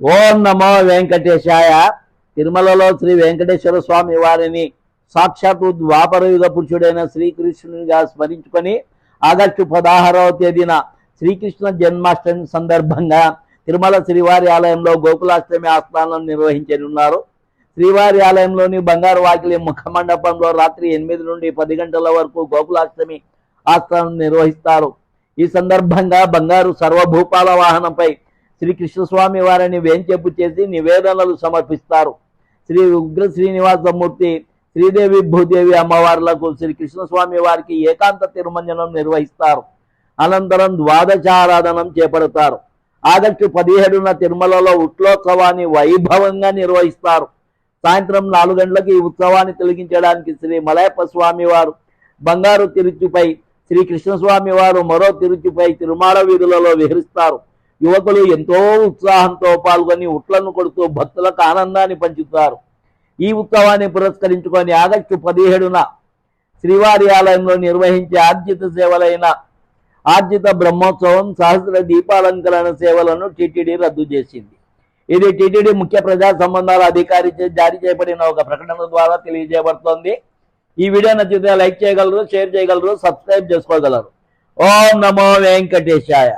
ఓం నమో వెంకటేశాయ. తిరుమలలో శ్రీ వెంకటేశ్వర స్వామి వారిని సాక్షాత్తు ద్వాపరయుగ పురుషుడైన శ్రీకృష్ణునిగా స్మరించుకొని ఆగస్టు పదహారవ తేదీన శ్రీకృష్ణ జన్మాష్టమి సందర్భంగా తిరుమల శ్రీవారి ఆలయంలో గోకులాష్టమి ఆస్థానం నిర్వహించనున్నారు. శ్రీవారి ఆలయంలోని బంగారు వాకిలి ముఖ మండపంలో రాత్రి ఎనిమిది నుండి పది గంటల వరకు గోకులాష్టమి ఆస్థానం నిర్వహిస్తారు. ఈ సందర్భంగా బంగారు సర్వభూపాల వాహనంపై శ్రీ కృష్ణస్వామి వారిని వేంచెప్పు చేసి నివేదనలు సమర్పిస్తారు. శ్రీ ఉగ్ర శ్రీనివాసమూర్తి శ్రీదేవి భూదేవి అమ్మవార్లకు శ్రీ కృష్ణస్వామి వారికి ఏకాంత తిరుమంజనం నిర్వహిస్తారు. అనంతరం ద్వాదశారాధనం చేపడతారు. ఆగస్టు పదిహేడున తిరుమలలో ఉట్లోత్సవాన్ని వైభవంగా నిర్వహిస్తారు. సాయంత్రం నాలుగు గంటలకు ఈ ఉత్సవాన్ని తొలగించడానికి శ్రీ మలయప్ప స్వామి వారు బంగారు తిరుచుపై శ్రీ కృష్ణస్వామి వారు మరో తిరుచుపై తిరుమాడ వీధులలో విహరిస్తారు. యువకులు ఎంతో ఉత్సాహంతో పాల్గొని ఉట్లను కొడుతూ భక్తులకు ఆనందాన్ని పంచుతారు. ఈ ఉత్సవాన్ని పురస్కరించుకొని ఆగస్టు పదిహేడున శ్రీవారి ఆలయంలో నిర్వహించే ఆర్జిత సేవలైన ఆర్జిత బ్రహ్మోత్సవం సహస్ర దీపాలంకరణ సేవలను టిటిడి రద్దు చేసింది. ఇది టిటిడి ముఖ్య ప్రజా సంబంధాల అధికారి జారీ చేయబడిన ఒక ప్రకటన ద్వారా తెలియజేయబడుతోంది. ఈ వీడియో నచ్చితే లైక్ చేయగలరు షేర్ చేయగలరు సబ్స్క్రైబ్ చేసుకోగలరు. ఓం నమో వెంకటేశాయ.